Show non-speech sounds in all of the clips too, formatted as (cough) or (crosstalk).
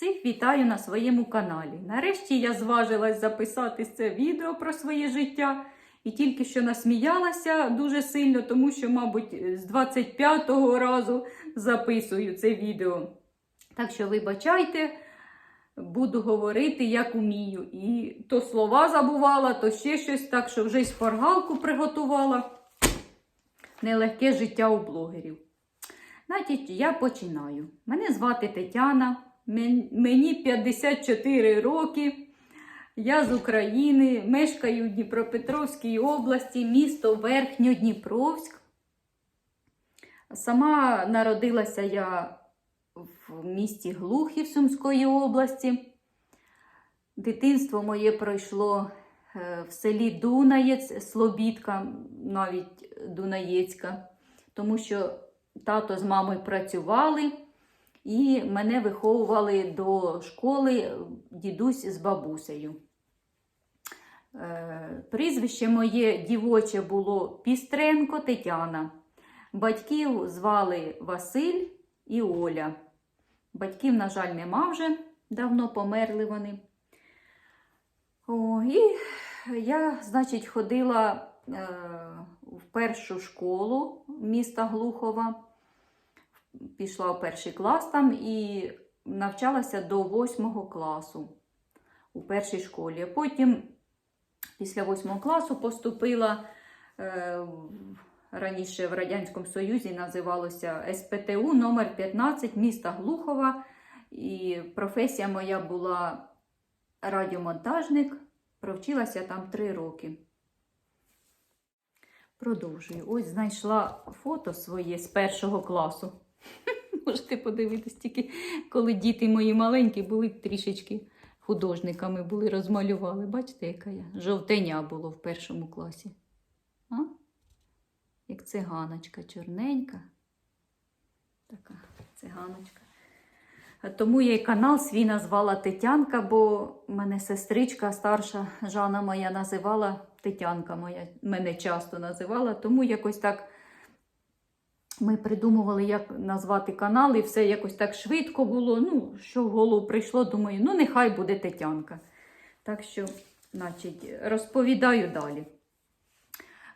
Всіх вітаю на своєму каналі. Нарешті я зважилась записати це відео про своє життя і тільки що насміялася дуже сильно, тому що, мабуть, з 25-го разу записую це відео. Так що, вибачайте, буду говорити, як умію. І то слова забувала, то ще щось, так що вже й шпаргалку приготувала. Нелегке життя у блогерів. Значить, я починаю. Мене звати Тетяна, мені 54 роки. Я з України, мешкаю в Дніпропетровській області, місто Верхньодніпровськ. Сама народилася я в місті Глухів Сумської області. Дитинство моє пройшло е, в селі Дунаєць, Слобідка, навіть Дунаєцька, тому що тато з мамою працювали і мене виховували до школи дідусь з бабусею. Е, Прізвище моє дівоче було Пістренко Тетяна. Батьків звали Василь і Оля. Батьків, на жаль, нема вже, давно померли вони. О, і я, значить, ходила е, в першу школу міста Глухова, пішла в перший клас там і навчалася до восьмого класу у першій школі. Потім, після восьмого класу, поступила е, раніше в Радянському Союзі називалося СПТУ номер 15 міста Глухова. І професія моя була радіомонтажник. Провчилася там три роки. Продовжую. Ось знайшла фото своє з першого класу. (laughs) Можете подивитись, тільки коли діти мої маленькі були трішечки художниками, були, розмалювали. Бачите, яка я? Жовтеня було в першому класі. А? Як циганочка, чорненька. Така циганочка. Тому я й канал свій назвала Тетянка, бо мене сестричка старша Жанна моя називала Тетянка моя, мене часто називала, тому якось так ми придумували, як назвати канал, і все якось так швидко було. Ну, що в голову прийшло, думаю, ну нехай буде Тетянка. Так що, значить, розповідаю далі.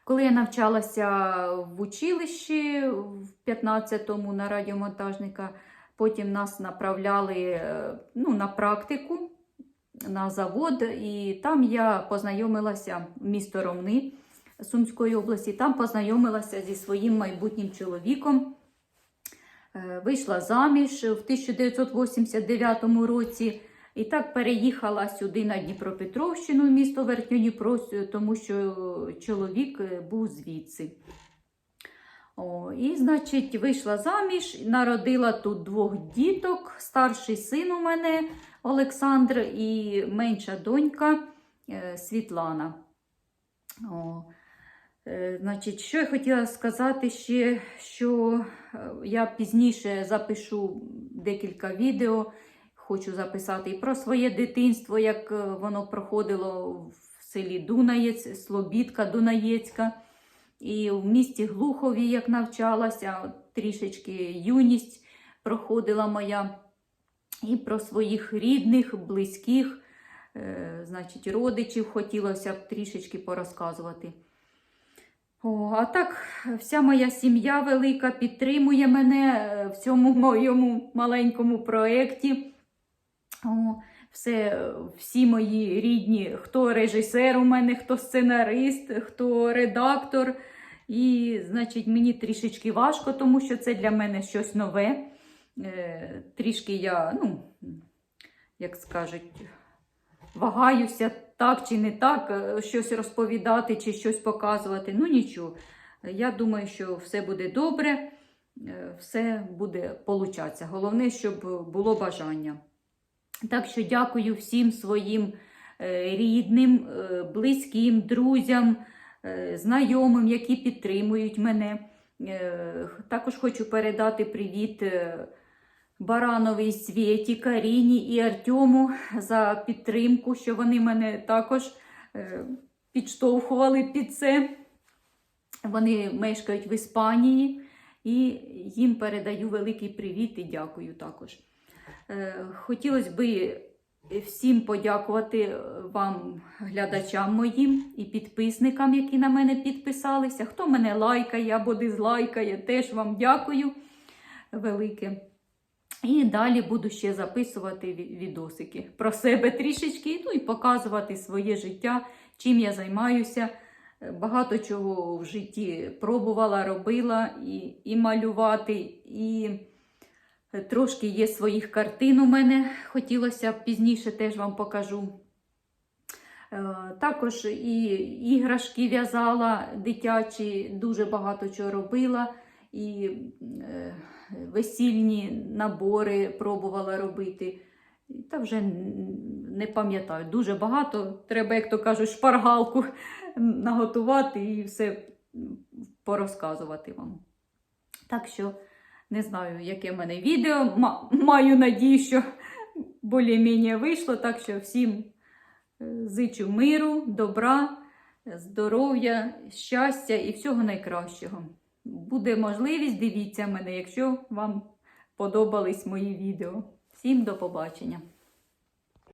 Коли я навчалася в училищі в 15-му на радіомонтажника, потім нас направляли е, ну, на практику на завод, і там я познайомилася в місто Ромни Сумської області, там познайомилася зі своїм майбутнім чоловіком. Е, Вийшла заміж в 1989 році. І так переїхала сюди на Дніпропетровщину, місто Верхньодніпровськ, тому що чоловік е, був звідси. О, і, значить, вийшла заміж, народила тут двох діток. Старший син у мене Олександр і менша донька е, Світлана. О, значить, що я хотіла сказати ще, що е, я пізніше запишу декілька відео. Хочу записати і про своє дитинство, як е, воно проходило в селі Дунаєць, Слобідка Дунаєцька, і в місті Глухові, як навчалася, трішечки юність проходила моя, і про своїх рідних, близьких, е, значить, родичів хотілося б трішечки порозказувати. О, а так, вся моя сім'я велика підтримує мене е, в цьому моєму маленькому проєкті. О, все, всі мої рідні, хто режисер у мене, хто сценарист, хто редактор. І, значить, мені трішечки важко, тому що це для мене щось нове. Е, трішки я, ну, як скажуть, вагаюся так чи не так, е, щось розповідати чи щось показувати. Ну нічого. Я думаю, що все буде добре, е, все буде получатися. Головне, щоб було бажання. Так що дякую всім своїм е, рідним, близьким, друзям, знайомим, які підтримують мене. Також хочу передати привіт Барановій Свєті, Каріні і Артему за підтримку, що вони мене також е, підштовхували під це. Вони мешкають в Іспанії і їм передаю великий привіт і дякую також. Е, Хотілося би всім подякувати вам, глядачам моїм і підписникам, які на мене підписалися. Хто мене лайкає або дизлайкає, теж вам дякую велике. І далі буду ще записувати відосики про себе трішечки, ну і показувати своє життя, чим я займаюся. Е, Багато чого в житті пробувала, робила і, і малювати, і е, трошки є своїх картин у мене. Хотілося пізніше теж вам покажу. Е, Також і іграшки в'язала дитячі, дуже багато чого робила. І весільні набори пробувала робити. Та вже не пам'ятаю. Дуже багато. Треба, як то кажуть, шпаргалку (laughs) наготувати і все порозказувати вам. Так що не знаю, яке в мене відео. Маю надію, що (laughs) більш-менш вийшло. Так що всім е, зичу миру, добра, здоров'я, щастя і всього найкращого. Буде можливість, дивіться мене, якщо вам подобались мої відео. Всім до побачення!